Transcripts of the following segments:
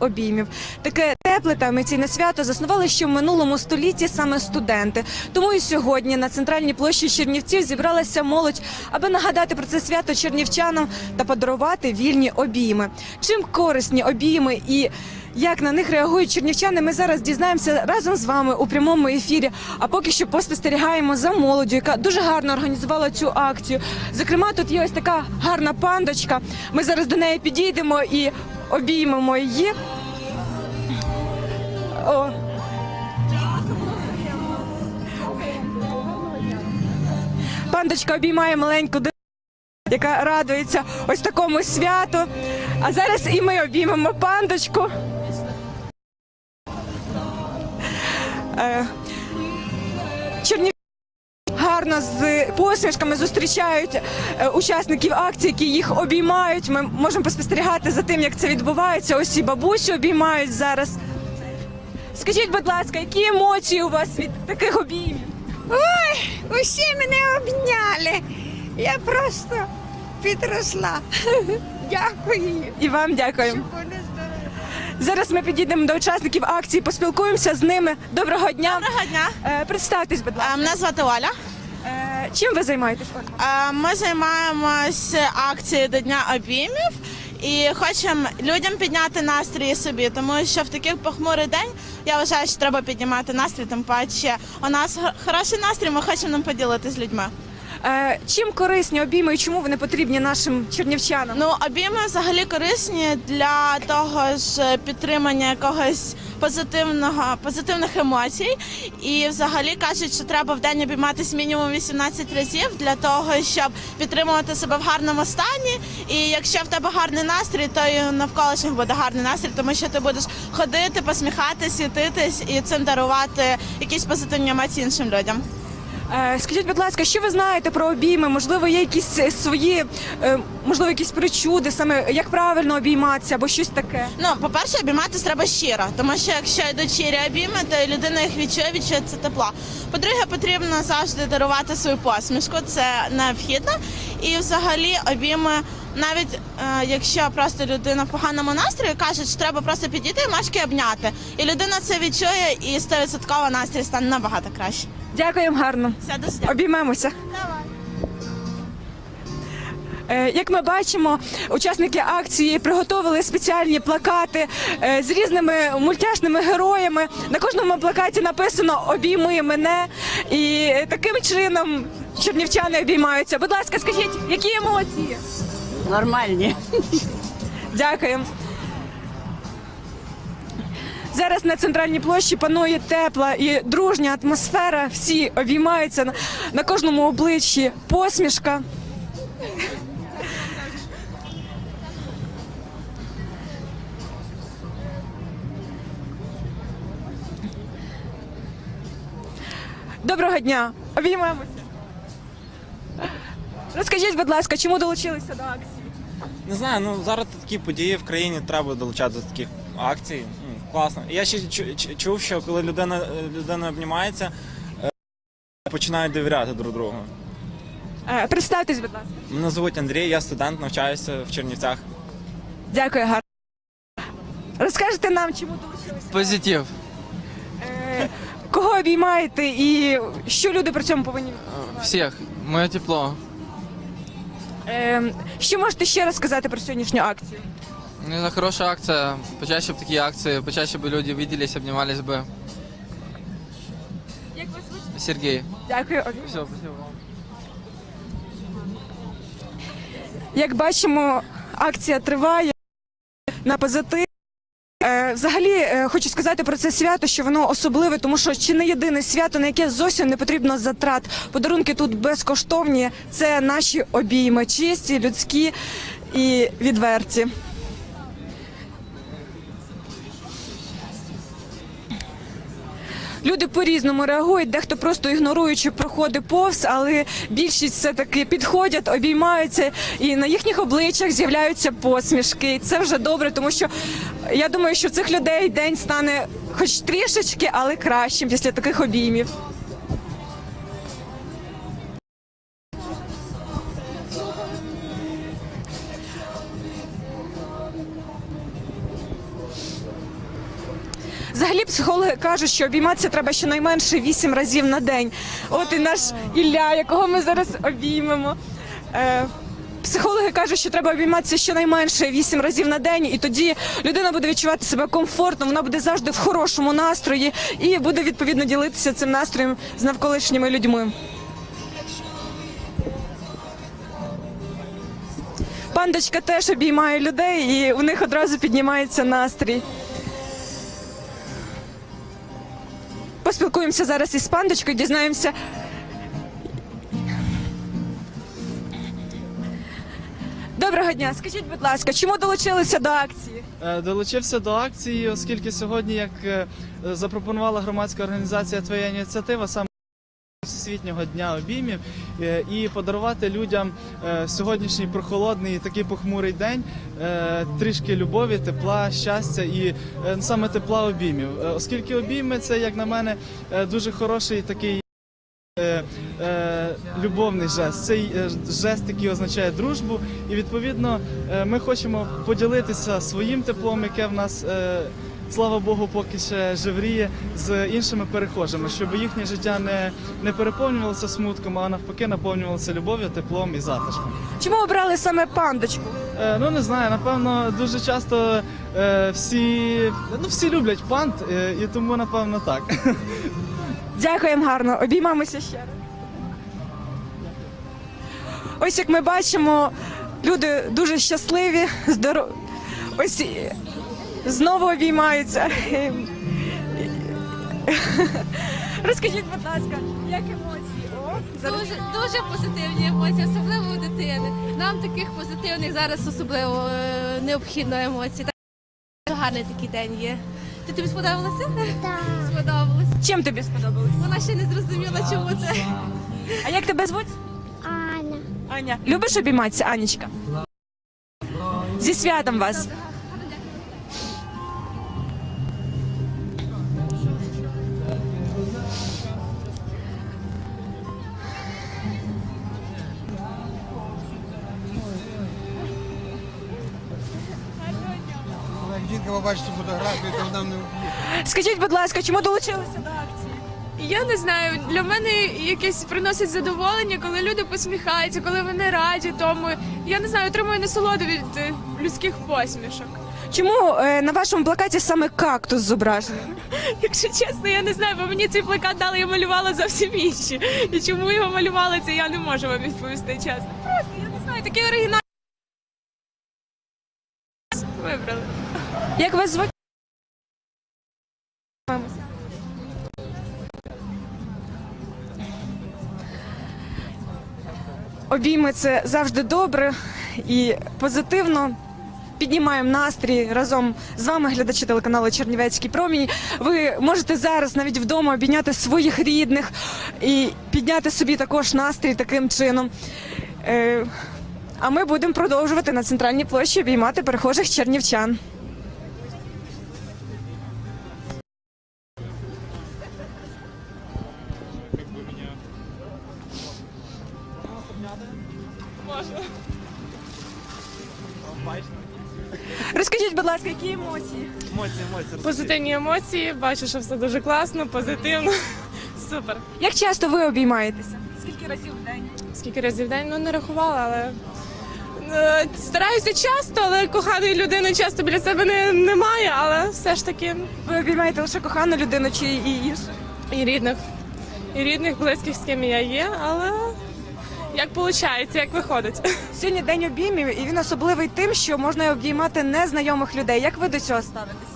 обіймів. Таке тепле та емоційне свято заснували ще в минулому столітті саме студенти. Тому і сьогодні на центральній площі Чернівців зібралася молодь, аби нагадати про це свято чернівчанам та подарувати вільні обійми. Чим корисні обійми і як на них реагують чернівчани, ми зараз дізнаємося разом з вами у прямому ефірі. А поки що поспостерігаємо за молоддю, яка дуже гарно організувала цю акцію. Зокрема, тут є ось така гарна пандочка. Ми зараз до неї підійдемо і обіймемо її. О. Пандочка обіймає маленьку дитину, яка радується ось такому святу. А зараз і ми обіймемо пандочку. Гарно з посмішками зустрічають е, учасників акції, які їх обіймають. Ми можемо поспостерігати за тим, як це відбувається. Ось і бабусю обіймають зараз. Скажіть, будь ласка, які емоції у вас від таких обіймів? Ой, усі мене обняли. Я просто підросла. Дякую. І вам дякуємо. Зараз ми підійдемо до учасників акції, поспілкуємося з ними. Доброго дня. Доброго дня. Е, Представтесь, будь ласка. Е, Мене звати Оля. Чим ви займаєтесь? Е, Ми займаємось акцією до Дня обіймів і хочемо людям підняти настрій собі, тому що в такий похмурий день я вважаю, що треба піднімати настрій, тим паче у нас хороший настрій, ми хочемо ним поділитися з людьми. Е, Чим корисні обійми і чому вони потрібні нашим чернівчанам? Ну, обійми взагалі корисні для того ж підтримання якогось позитивного позитивних емоцій. І взагалі кажуть, що треба в день обійматися мінімум 18 разів для того, щоб підтримувати себе в гарному стані. І якщо в тебе гарний настрій, то і навколишніх буде гарний настрій, тому що ти будеш ходити, посміхатись, світитись і цим дарувати якісь позитивні емоції іншим людям. Е, Скажіть, будь ласка, що ви знаєте про обійми? Можливо, є якісь е, свої, е, можливо, якісь причуди, саме як правильно обійматися або щось таке. Ну, по-перше, обійматися треба щиро, тому що якщо йдуть щирі обійми, то людина їх відчує, відчує це тепло. По-друге, потрібно завжди дарувати свою посмішку, це необхідно. І взагалі обійми, навіть якщо просто людина в поганому настрої, кажуть, що треба просто підійти і мачки обняти. І людина це відчує, і 100% настрій стане набагато краще. Дякуємо гарно. Все, дуже дякую. Обіймемося. Е, Як ми бачимо, учасники акції приготовили спеціальні плакати е, з різними мультяшними героями. На кожному плакаті написано Обійми мене. І таким чином чернівчани обіймаються. Будь ласка, скажіть, які емоції? Нормальні. Дякуємо. Зараз на центральній площі панує тепла і дружня атмосфера. Всі обіймаються на, кожному обличчі посмішка. Доброго дня! Обіймемося. Розкажіть, будь ласка, чому долучилися до акції? Не знаю, ну зараз такі події в країні треба долучатися до таких акцій. Класно. Я ще чу- чу- чув, що коли людина, людина обнімається, е, починають довіряти друг другу. Е, Представтесь, будь ласка. Мене звуть Андрій, я студент, навчаюся в Чернівцях. Дякую, гарно. Розкажете нам, чому долучилися? Позитив. Е, Кого обіймаєте і що люди при цьому повинні? Всех. Мое тепло. Е, Що можете ще раз сказати про сьогоднішню акцію? Ну, Это хорошая акция. Почаще бы такие акции, почаще бы люди виделись, обнимались бы. Як вас звуть? Сергей. Дякую. Все, спасибо вам. Як бачимо, акція триває на позитив. Е, Взагалі е, хочу сказати про це свято, що воно особливе, тому що чи не єдине свято, на яке зовсім не потрібно затрат. Подарунки тут безкоштовні. Це наші обійми, чисті, людські і відверті. Люди по-різному реагують, дехто просто ігноруючи проходить повз, але більшість все таки підходять, обіймаються, і на їхніх обличчях з'являються посмішки. І це вже добре, тому що я думаю, що цих людей день стане хоч трішечки, але кращим після таких обіймів. Психологи кажуть, що обійматися треба щонайменше 8 разів на день. От і наш Ілля, якого ми зараз обіймемо. Е, Психологи кажуть, що треба обійматися щонайменше 8 разів на день, і тоді людина буде відчувати себе комфортно, вона буде завжди в хорошому настрої і буде відповідно ділитися цим настроєм з навколишніми людьми. Пандочка теж обіймає людей, і у них одразу піднімається настрій. Поспілкуємося зараз із пандочкою, дізнаємося. Доброго дня, скажіть, будь ласка, чому долучилися до акції? Е, Долучився до акції, оскільки сьогодні, як е, запропонувала громадська організація Твоя ініціатива, саме Всесвітнього дня обіймів е, і подарувати людям е, сьогоднішній прохолодний такий похмурий день е, трішки любові, тепла, щастя і саме тепла обіймів. Оскільки обійми це, як на мене, дуже хороший такий. Любовний жест, цей жест, який означає дружбу, і відповідно ми хочемо поділитися своїм теплом, яке в нас, слава Богу, поки ще живріє з іншими перехожими, щоб їхнє життя не, не переповнювалося смутком, а навпаки наповнювалося любов'ю, теплом і затишком. Чому обрали саме пандочку? Е, ну не знаю, напевно, дуже часто е, всі, ну, всі люблять панд, е, і тому напевно так. Дякуємо гарно, обіймаємося ще раз. Ось як ми бачимо, люди дуже щасливі, здорові. Ось знову обіймаються. Розкажіть, будь ласка, як емоції? О, зараз. Дуже дуже позитивні емоції, особливо у дитини. Нам таких позитивних зараз особливо е, необхідно емоцій. Так, гарний такий день є. Ти тобі сподобалося? Так. Сподобалось. Чим тобі сподобалось? Вона ще не зрозуміла, чому це. А як тебе звуть? Аня. Аня. Любиш обійматися, Анічка? Зі святом вас. Жінка фотографію, то нам не вб'є. Скажіть, будь ласка, чому долучилися до акції? Я не знаю, для мене якесь приносить задоволення, коли люди посміхаються, коли вони раді тому. Я не знаю, отримую насолоду від е, людських посмішок. Чому е, на вашому плакаті саме кактус зображений? Якщо чесно, я не знаю, бо мені цей плакат дали, я малювала зовсім інші. І чому його малювали, це я не можу вам відповісти чесно. Просто я не знаю, такий оригінал. Як вас звуть? Обійми це завжди добре і позитивно. Піднімаємо настрій разом з вами, глядачі телеканалу Чернівецький промінь. Ви можете зараз навіть вдома обійняти своїх рідних і підняти собі також настрій таким чином. Е, а ми будемо продовжувати на центральній площі обіймати перехожих чернівчан. Розкажіть, будь ласка, які емоції? Емоції, емоції. Позитивні емоції, бачу, що все дуже класно, позитивно. Супер. Як часто ви обіймаєтеся? Скільки разів в день? Скільки разів в день ну не рахувала, але е, стараюся часто, але коханої людини часто біля себе не, немає, але все ж таки Ви обіймаєте лише кохану людину чи і іншу? і рідних. І рідних, близьких, з ким я є, але як виходить, як виходить. Сьогодні день обіймів, і він особливий тим, що можна обіймати незнайомих людей. Як ви до цього ставитесь?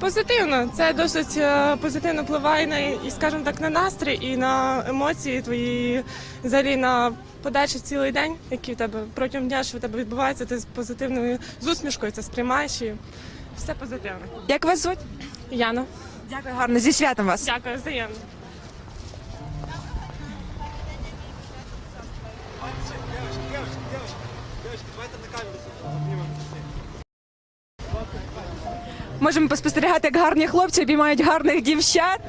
Позитивно, це досить е, позитивно впливає на і, скажімо так, на настрій і на емоції твої, взагалі на подальший цілий день, який в тебе протягом дня, що в тебе відбувається, ти з позитивною з усмішкою це сприймаєш і все позитивно. Як вас звуть? Яна, Дякую гарно. Зі святом вас. дякую, взаємно. Можемо поспостерігати, як гарні хлопці обіймають гарних дівчат.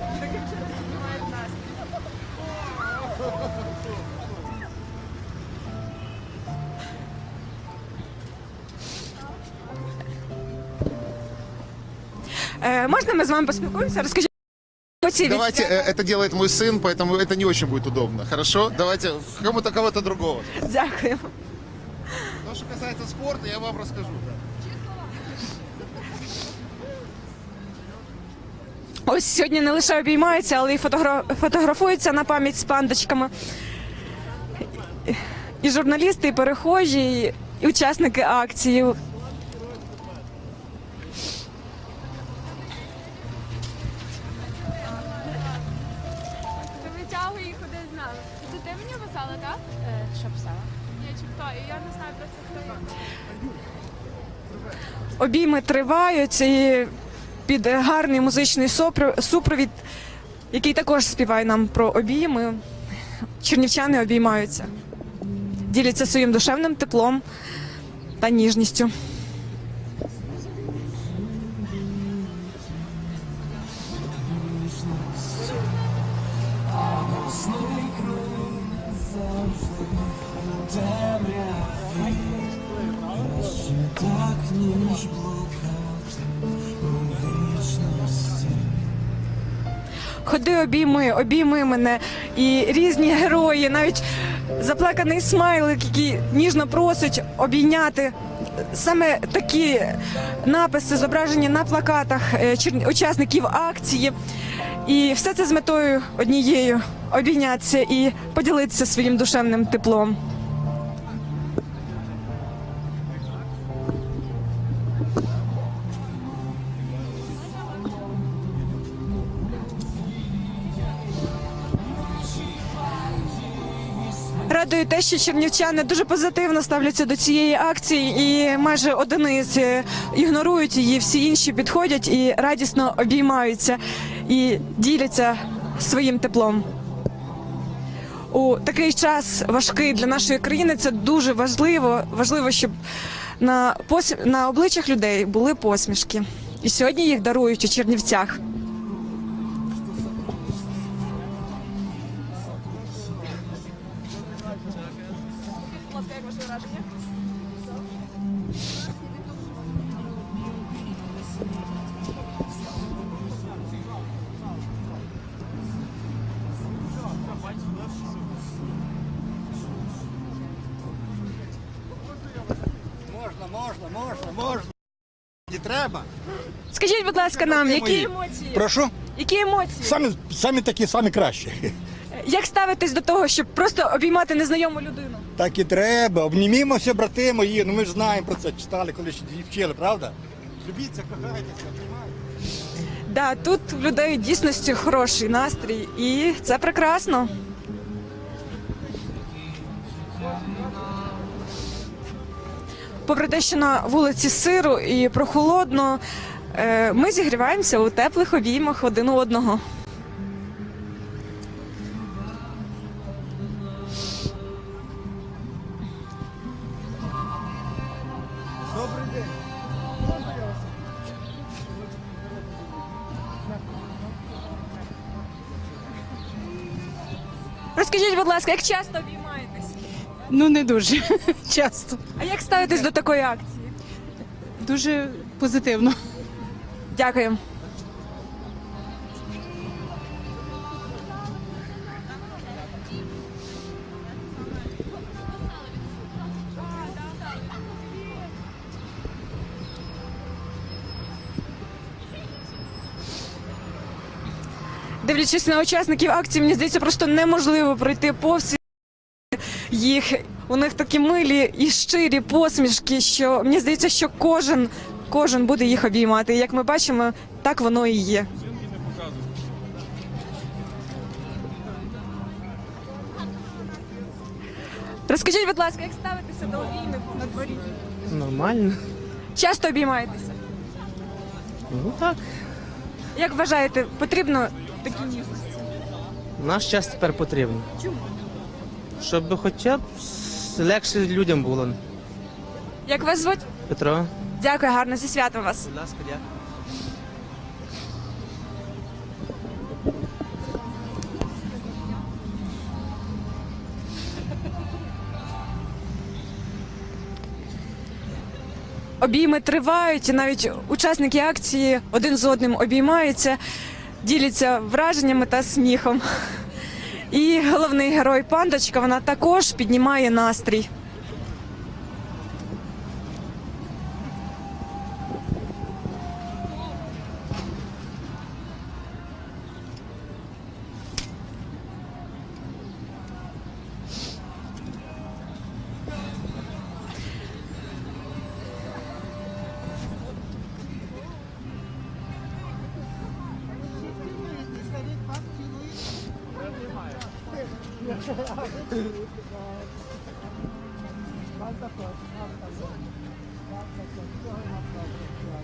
Е, можна ми з вами поспілкуємося? Розкажіть емоції від Давайте, свята? э, это делает мой сын, поэтому это не очень будет удобно. Хорошо? Давайте кому-то кого-то другого. Дякую. То, что касается спорта, я вам расскажу. Ось сьогодні не лише обіймаються, але й фотогра- фотографуються на пам'ять з пандочками. І журналісти, і перехожі, і учасники акції. З нами. Це ти мені писала, так? Що писала? Чи хто? Я не знаю просто хто я. Обійми тривають і під гарний музичний супровід, який також співає нам про обійми. Чернівчани обіймаються, діляться своїм душевним теплом та ніжністю. Обійми, мене. І різні герої, навіть заплаканий смайлик, який ніжно просить обійняти. Саме такі написи зображені на плакатах е, учасників акції. І все це з метою однією обійнятися і поділитися своїм душевним теплом. Те, що чернівчани дуже позитивно ставляться до цієї акції, і майже одиниці ігнорують її. Всі інші підходять і радісно обіймаються і діляться своїм теплом. У такий час важкий для нашої країни це дуже важливо. Важливо, щоб на пос... на обличчях людей були посмішки. І сьогодні їх дарують у Чернівцях. Треба. Скажіть, будь ласка, нам які емоції? Прошу. Які емоції? Самі, самі такі, самі кращі. Як ставитесь до того, щоб просто обіймати незнайому людину? Так і треба. Обнімімося, брати мої. Ну ми ж знаємо про це. Читали, коли ще вчили, правда? Любіться, кохайтеся, обнімайте. Да, тут в людей дійсності хороший настрій, і це прекрасно. Попри те, що на вулиці сиру і прохолодно, е, ми зігріваємося у теплих обіймах один у одного. Розкажіть, будь ласка, як часто? Ну не дуже часто. А як ставитесь до такої акції? Дуже позитивно. Дякую. Дивлячись на учасників акції, мені здається, просто неможливо пройти повз їх. У них такі милі і щирі посмішки, що мені здається, що кожен, кожен буде їх обіймати. І як ми бачимо, так воно і є. Розкажіть, будь ласка, як ставитися до обіймів на дворі? Нормально. Часто обіймаєтеся? Ну так. Як вважаєте, потрібно такі ніжності? Наш час тепер потрібен. Чому? Щоб хоча б легше людям було. Як вас звуть? Петро, Дякую, гарно зі святом вас. будь ласка, дякую. обійми тривають, і навіть учасники акції один з одним обіймаються, діляться враженнями та сміхом. І головний герой пандочка вона також піднімає настрій.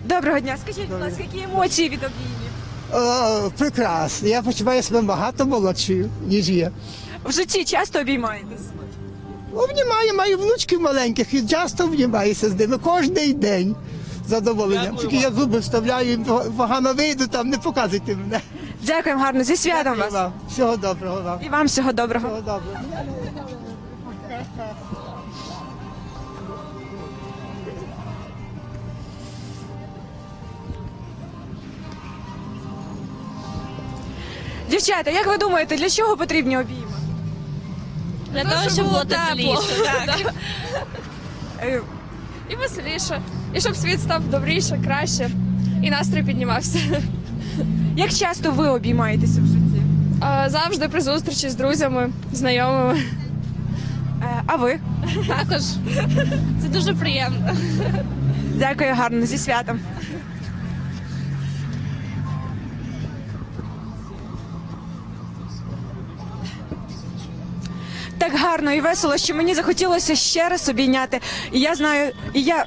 Доброго дня, скажіть, будь ласка, які емоції від обіймів? О, прекрасно. Я почуваю себе багато молодшою, ніж є. В житті часто обіймаєтесь? Обнімаю, маю внучків маленьких і часто обнімаюся з ними кожен день. з Задоволенням. Тільки я зуби вставляю, їм погано вийду, там не показуйте мене. Дякуємо гарно, зі святом вас. вам. Всього доброго вам. І вам всього доброго. Всього доброго. Дівчата, як ви думаєте, для чого потрібні обійми? Для того, щоб було тепліше. Е, І веселіше, і щоб світ став добріше, краще, і настрій піднімався. Як часто ви обіймаєтеся в житті? Завжди при зустрічі з друзями, знайомими. Е, А ви? Також це дуже приємно. Дякую гарно, зі святом. Так гарно і весело, що мені захотілося ще раз обійняти. І я знаю, і я.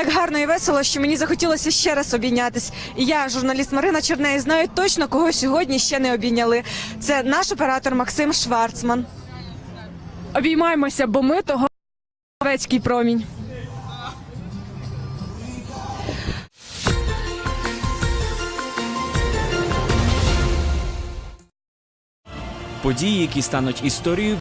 Так гарно і весело, що мені захотілося ще раз обійнятись. І я, журналіст Марина Черней, знаю точно, кого сьогодні ще не обійняли. Це наш оператор Максим Шварцман. Обіймаємося, бо ми того Овецький промінь. Події, які стануть історією